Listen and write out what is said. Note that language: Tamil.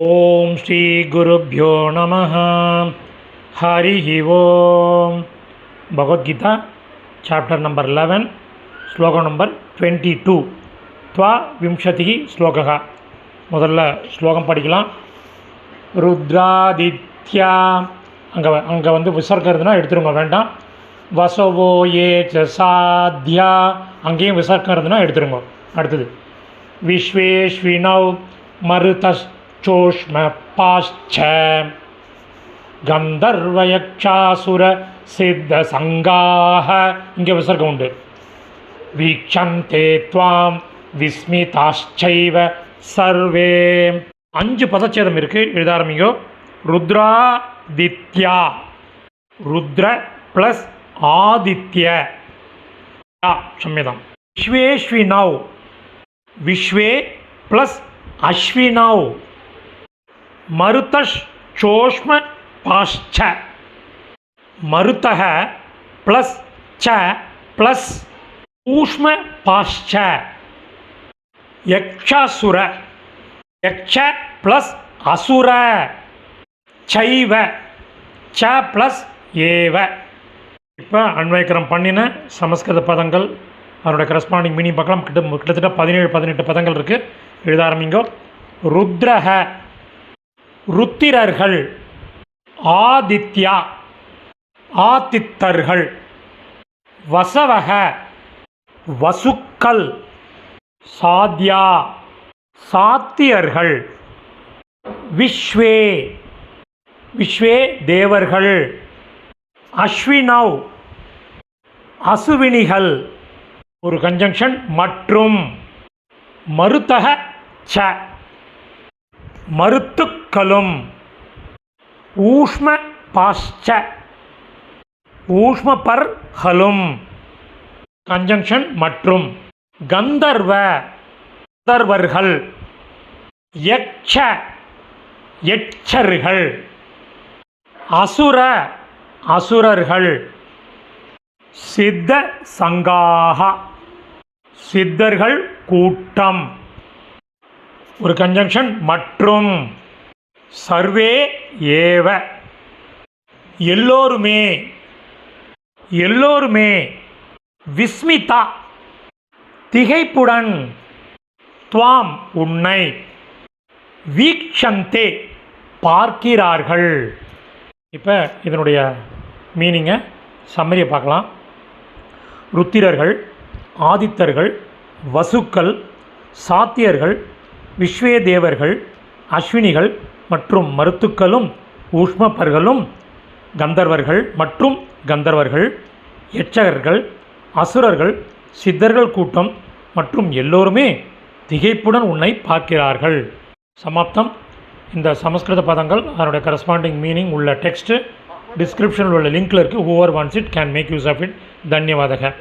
ஓம் ஸ்ரீ குருப்பியோ நம Hari Om Bhagavad Gita chapter number eleven ஸ்லோகம் நம்பர் டுவெண்ட்டி டூ துவா விம்சதி ஸ்லோகா. முதல்ல ஸ்லோகம் படிக்கலாம். ருத்ராதித்யா. அங்கே அங்கே வந்து விசர்க்கிறதுனா எடுத்துருங்க வேண்டாம். வசவோ ஏ சாத்யா. அங்கேயும் விசர்க்கிறதுனா எடுத்துருங்க. அடுத்தது விஸ்வேஸ்வினவ் மருதஸ் பாஷ்ச கந்தர்வயக்ஷாசுர சித்த சங்காக இங்கே விசர்க்கம் உண்டு வீக்ஷந்தே துவாம் விஸ்மிதாச்சைவ சர்வே அஞ்சு பதச்சேதம் இருக்குது எழுத ஆரம்பிங்கோ ருத்ராதித்யா ருத்ர ப்ளஸ் ஆதித்ய க்ஷம்யதாம் விஸ்வேஸ்வினவ் விஸ்வே ப்ளஸ் அஸ்வினவ் மருத்தோஷ்ம பாஷ்ச. மருத்தக ப்ளஸ் ச ப்ளஸ் ஊஷ்ம பாஷ்ச. யக்ஷாசுர. யக்ஷ ப்ளஸ் அசுர. சைவ. ச ப்ளஸ் ஏவ. இப்போ அன்வயக்கரம் பண்ணின சமஸ்கிருத பதங்கள் அதனுடைய கரஸ்பாண்டிங் மீனிங் பார்க்கலாம். கிட்ட கிட்டத்தட்ட பதினேழு பதினெட்டு பதங்கள் இருக்குது எழுத ஆரம்பிங்கோ. ருத்ரஹ. ருத்திரர்கள் ஆதித்யா ஆதித்தர்கள் வசவக வசுக்கள் சாத்யா சாத்தியர்கள் விஸ்வே விஸ்வே தேவர்கள் அஸ்வினவ் அசுவினிகள் ஒரு கன்ஜங்ஷன் மற்றும் மருத்தக ச. மருத்துக்களும் ஊஷ்ம பாஷ்ச ஊஷ்ம பர்ஹலும் கன்ஜங்ஷன் மற்றும் கந்தர்வ. கந்தர்வர்கள். யக்ஷ. எச்சர்கள் அசுர. அசுரர்கள். சித்த சங்காக. சித்தர்கள் கூட்டம். ஒரு கன்ஜங்ஷன் மற்றும். சர்வே ஏவ. எல்லோருமே. எல்லோருமே. விஸ்மிதா. திகைப்புடன். துவாம் உன்னை. வீக்ஷந்தே. பார்க்கிறார்கள். இப்போ இதனுடைய மீனிங்கை சம்மரியை பார்க்கலாம். ருத்திரர்கள் ஆதித்தர்கள் வசுக்கள் சாத்தியர்கள் விஸ்வே தேவர்கள் அஸ்வினிகள் மற்றும் மருத்துக்களும் ஊஷ்மப்பர்களும் கந்தர்வர்கள் மற்றும் கந்தர்வர்கள் யட்சகர்கள் அசுரர்கள் சித்தர்கள் கூட்டம் மற்றும் எல்லோருமே திகைப்புடன் உன்னை பார்க்கிறார்கள். சமாப்தம். இந்த சமஸ்கிருத பதங்கள் அதனுடைய கரஸ்பாண்டிங் மீனிங் உள்ள டெக்ஸ்ட்டு டிஸ்கிரிப்ஷனில் உள்ள லிங்க்கில் இருக்குது whoever wants it can make use of it தன்யவாதக.